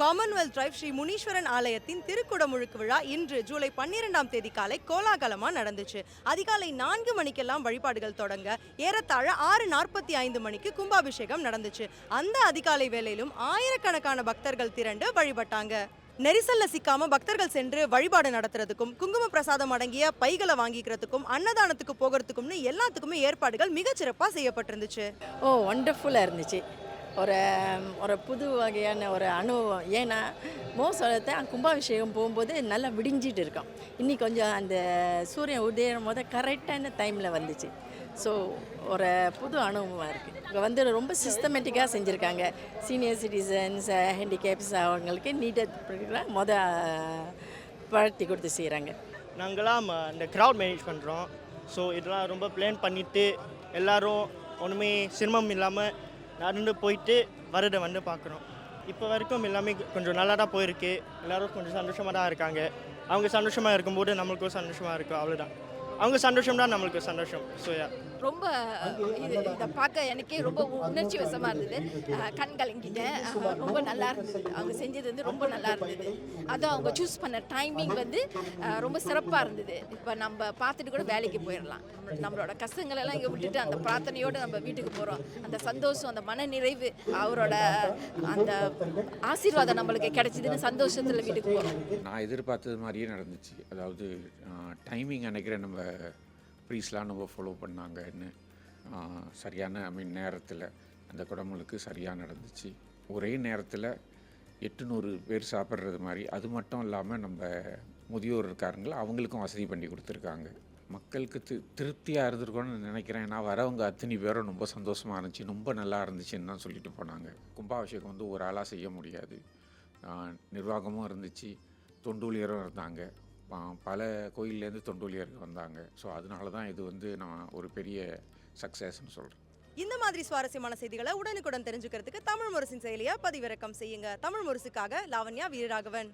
Commonwealth drive Sri Muneeswaran ஆலயத்தின் திருக்குடமுழுக்கு விழா இன்று ஜூலை பன்னிரெண்டாம் தேதி காலை கோலாகலமாக நடந்துச்சு. அதிகாலை நான்கு மணிக்கெல்லாம் வழிபாடுகள் தொடங்க ஏறத்தாழ ஆறு நாற்பத்தி ஐந்து மணிக்கு கும்பாபிஷேகம் நடந்துச்சு. அந்த அதிகாலை வேளையிலும் ஆயிரக்கணக்கான பக்தர்கள் திரண்டு வழிபட்டாங்க. நெரிசல்ல சிக்காம பக்தர்கள் சென்று வழிபாடு நடத்துறதுக்கும் குங்கும பிரசாதம் அடங்கிய பைகளை வாங்கிக்கிறதுக்கும் அன்னதானத்துக்கு போகிறதுக்கும்னு எல்லாத்துக்குமே ஏற்பாடுகள் மிகச்சிறப்பாக செய்யப்பட்டிருந்துச்சு. ஓ ஒண்டர்ஃபுல்லாக இருந்துச்சு. ஒரு ஒரு புது வகையான ஒரு அனுபவம். ஏன்னா மோசத்தை கும்பாபிஷேகம் போகும்போது நல்லா விடிஞ்சிட்டு இருக்கோம். இன்னி கொஞ்சம் அந்த சூரியன் உதயம் போது கரெக்டான டைமில் வந்துச்சு. ஸோ ஒரு புது அனுபவமாக இருக்குது இங்கே வந்து ரொம்ப சிஸ்டமேட்டிக்காக செஞ்சுருக்காங்க. சீனியர் சிட்டிசன்ஸ் ஹேண்டிகேப்ஸ் அவங்களுக்கு நீட்டாக மொதல் பழத்தி கொடுத்து செய்கிறாங்க நாங்களாம் இந்த க்ரௌட் மேனேஜ் பண்ணுறோம் ஸோ இதெல்லாம் ரொம்ப பிளான் பண்ணிவிட்டு எல்லோரும் ஒன்றுமே சிரமம் இல்லாமல் நடந்து போயிட்டு வரதை வந்து பார்க்குறோம் இப்போ வரைக்கும் எல்லாமே கொஞ்சம் நல்லா தான் போயிருக்கு. எல்லோரும் கொஞ்சம் சந்தோஷமாக தான் இருக்காங்க. அவங்க சந்தோஷமாக இருக்கும்போது நம்மளுக்கும் சந்தோஷமாக இருக்கும். அவ்வளோதான் அவங்க சந்தோஷம் தான் நம்மளுக்கு சந்தோஷம். ஸோ ரொம்ப இது இதை பார்க்க எனக்கே ரொம்ப உணர்ச்சி வசமாக இருந்தது. கண் கலங்கிட்டேன் ரொம்ப நல்லா இருந்தது. அவங்க செஞ்சது வந்து ரொம்ப நல்லா இருந்தது. அதுவும் அவங்க சூஸ் பண்ண டைமிங் வந்து ரொம்ப சிறப்பாக இருந்தது. இப்போ நம்ம பார்த்துட்டு கூட வேலைக்கு போயிடலாம். நம்மளோட கஷ்டங்கள் எல்லாம் இங்கே விட்டுட்டு அந்த பிரார்த்தனையோடு நம்ம வீட்டுக்கு போகிறோம் அந்த சந்தோஷம் அந்த மன நிறைவு அவரோட அந்த ஆசீர்வாதம் நம்மளுக்கு கிடைச்சதுன்னு சந்தோஷத்தில் வீட்டுக்கு போகிறோம் நான் எதிர்பார்த்தது மாதிரியே நடந்துச்சு. அதாவது டைமிங் நினைக்கிறேன் நம்ம ப்ரீஸ்லாம் நம்ம ஃபாலோ பண்ணாங்கன்னு சரியான ஐ மீன் நேரத்தில் அந்த குடமுழுக்கு சரியாக நடந்துச்சு. ஒரே நேரத்தில் எட்டுநூறு பேர் சாப்பிட்றது மாதிரி அது மட்டும் இல்லாமல் நம்ம முதியோர் இருக்காருங்களா அவங்களுக்கும் வசதி பண்ணி கொடுத்துருக்காங்க. மக்களுக்கு தி திருப்தியாக இருந்திருக்கோன்னு நினைக்கிறேன். ஏன்னா வரவங்க அத்தனை பேரும் ரொம்ப சந்தோஷமாக இருந்துச்சு ரொம்ப நல்லா இருந்துச்சுன்னு தான் சொல்லிட்டு போனாங்க. கும்பாபிஷேகம் வந்து ஒரு ஆளாக செய்ய முடியாது. நிர்வாகமும் இருந்துச்சு தொண்டூழியரும் இருந்தாங்க. பல கோயில்லேருந்து தொண்டோலியர்கள் வந்தாங்க. ஸோ அதனால தான் இது வந்து நான் ஒரு பெரிய சக்ஸஸ்ன்னு சொல்கிறேன் இந்த மாதிரி சுவாரஸ்யமான செய்திகளை உடனுக்குடன் தெரிஞ்சுக்கிறதுக்கு தமிழ் முரசின் செயலியை பதிவிறக்கம் செய்யுங்க. தமிழ் முரசுக்காக லாவண்யா வீரராகவன்.